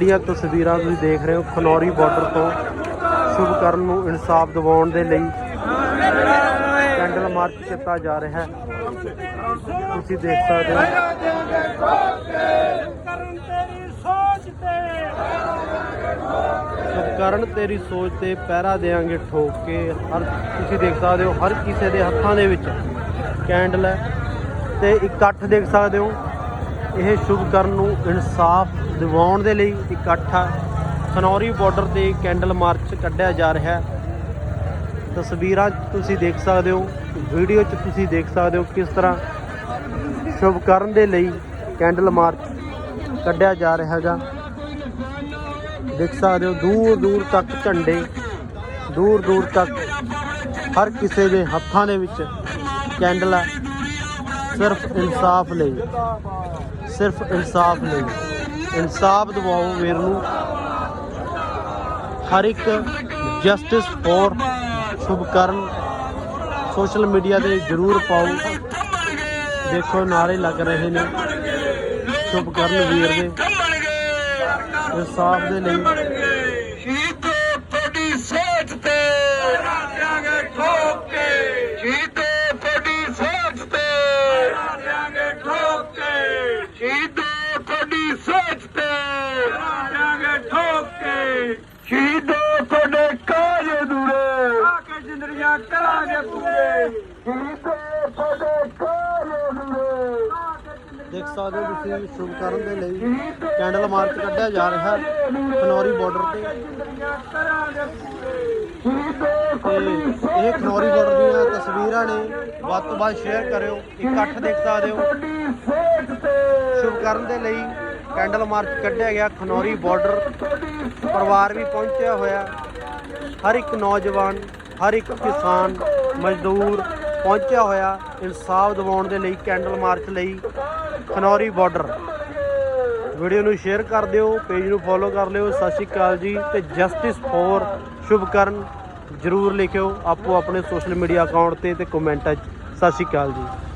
ਜਿਹੜੀਆਂ ਤਸਵੀਰਾਂ ਤੁਸੀਂ ਦੇਖ ਰਹੇ ਹੋ, ਖਨੌਰੀ ਬਾਰਡਰ ਤੋਂ ਸ਼ੁਭਕਰਨ ਨੂੰ ਇਨਸਾਫ ਦਿਵਾਉਣ ਦੇ ਲਈ ਕੈਂਡਲ ਮਾਰਚ ਕੀਤਾ ਜਾ ਰਿਹਾ ਹੈ। ਤੁਸੀਂ ਦੇਖ ਸਕਦੇ ਹੋ। ਸ਼ੁਭਕਰਨ ਤੇਰੀ ਸੋਚ ਤੇ ਪਹਿਰਾ ਦੇਾਂਗੇ ਠੋਕ ਕੇ। ਹਰ ਤੁਸੀਂ ਦੇਖ ਸਕਦੇ ਹੋ, ਹਰ ਕਿਸੇ ਦੇ ਹੱਥਾਂ ਦੇ ਵਿੱਚ ਕੈਂਡਲ ਹੈ। ਤੇ ਇਕੱਠ ਦੇਖ ਸਕਦੇ ਹੋ। ਇਹ ਸ਼ੁਭਕਰਨ ਨੂੰ ਇਨਸਾਫ ਦਿਵਾਉਣ ਦੇ ਲਈ ਇਕੱਠ ਆ। ਖਨੌਰੀ ਬਾਰਡਰ ਤੇ ਕੈਂਡਲ ਮਾਰਚ ਕੱਢਿਆ ਜਾ ਰਿਹਾ ਹੈ। ਤਸਵੀਰਾਂ ਤੁਸੀਂ ਦੇਖ ਸਕਦੇ ਹੋ ਵੀਡੀਓ 'ਚ ਤੁਸੀਂ ਦੇਖ ਸਕਦੇ ਹੋ ਕਿਸ ਤਰ੍ਹਾਂ ਸ਼ੁਭਕਰਨ ਦੇ ਲਈ ਕੈਂਡਲ ਮਾਰਚ ਕੱਢਿਆ ਜਾ ਰਿਹਾ ਹੈਗਾ। ਦੇਖ ਸਕਦੇ ਹੋ, ਦੂਰ ਦੂਰ ਤੱਕ ਝੰਡੇ, ਦੂਰ ਦੂਰ ਤੱਕ ਹਰ ਕਿਸੇ ਦੇ ਹੱਥਾਂ ਦੇ ਵਿੱਚ ਕੈਂਡਲ ਹੈ ਸਿਰਫ ਇਨਸਾਫ ਲਈ ਸਿਰਫ ਇਨਸਾਫ ਲਈ। ਇਨਸਾਫ ਦਿਵਾਓ ਵੀਰ ਨੂੰ। ਹਰ ਇੱਕ justice for Shubhkaran social media ਤੇ ਜਰੂਰ ਪਾਓ। ਦੇਖੋ ਨਾਰੇ ਲੱਗ ਰਹੇ ਨੇ ਸ਼ੁਭਕਰਨ ਵੀਰ ਦੇ। ਇਨਸਾਫ ਦੇ ਲਈ। ਸ਼ਹੀਦੋ ਤੁਹਾਡੀ ਸੋਚ ਤੇ। ਦਿਆਂਗੇ ਠੋਕ ਕੇ। ਸ਼ਹੀਦੋ ਸੋਚ ਤੇ ਦਿਆਂਗੇ ਠੋਕ। ਕੇ ਸ਼ਹੀਦੋ ਤੁਹਾਡੇ ਕਾਜ ਦੂਰੇ ਆ ਕੇ ਜ਼ਿੰਦਗੀਆਂ ਕਰਾਂਗੇ ਪੂਰੇ। ਸ਼ਹੀਦੋ ਤੁਹਾਡੇ ਕਾਜ ਦੂਰੇ ਦੇਖ ਸਕਦੇ ਹੋ ਤੁਸੀਂ ਸ਼ੁਭਕਰਨ ਦੇ ਲਈ ਕੈਂਡਲ ਮਾਰਚ ਕੱਢਿਆ ਜਾ ਰਿਹਾ ਹੈ ਖਨੌਰੀ ਬਾਰਡਰ ਤੇ। ਤੇ ਇਹ ਖਨੌਰੀ ਬਾਰਡਰ ਦੀਆਂ ਤਸਵੀਰਾਂ ਨੇ ਵੱਧ ਤੋਂ ਵੱਧ ਸ਼ੇਅਰ ਕਰਿਓ ਇਕੱਠ ਦੇਖ ਸਕਦੇ ਹੋ। ਸ਼ੁਭਕਰਨ ਦੇ ਲਈ ਕੈਂਡਲ ਮਾਰਚ ਕੱਢਿਆ ਗਿਆ, ਖਨੌਰੀ ਬਾਰਡਰ ਪਰਿਵਾਰ ਵੀ ਪਹੁੰਚਿਆ ਹੋਇਆ। ਹਰ ਇੱਕ ਨੌਜਵਾਨ, ਹਰ ਇੱਕ ਕਿਸਾਨ, ਮਜ਼ਦੂਰ ਪਹੁੰਚਿਆ ਹੋਇਆ, ਇਨਸਾਫ ਦਿਵਾਉਣ ਦੇ ਲਈ ਕੈਂਡਲ ਮਾਰਚ ਲਈ ਖਨੌਰੀ ਬਾਰਡਰ ਵੀਡੀਓ ਨੂੰ ਸ਼ੇਅਰ ਕਰ ਦਿਓ ਪੇਜ ਨੂੰ ਫੋਲੋ ਕਰ ਲਿਓ। ਸਤਿ ਸ਼੍ਰੀ ਅਕਾਲ ਜੀ ਤੇ ਜਸਟਿਸ ਫੋਰ ਸ਼ੁਭਕਰਨ ਜਰੂਰ ਲਿਖਿਓ ਆਪੋ ਆਪਣੇ ਸੋਸ਼ਲ ਮੀਡੀਆ ਅਕਾਊਂਟ ਤੇ ਤੇ ਕਮੈਂਟਾਂ 'ਚ। ਸਤਿ ਸ਼੍ਰੀ ਅਕਾਲ ਜੀ।